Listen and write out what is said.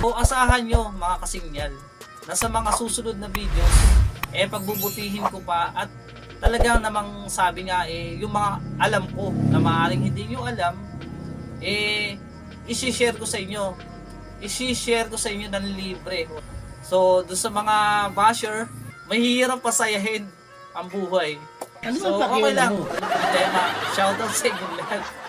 So, asahan nyo mga kasinyal na sa mga susunod na videos, eh pagbubutihin ko pa at talagang namang sabi nga eh, yung mga alam ko na maaaring hindi nyo alam, eh, isi-share ko sa inyo. Isi-share ko sa inyo ng libre. So, do sa mga basher, mahirap pasayahin ang buhay. Ano So, okay lang. mo? Tema. Shoutout sa inyo lahat.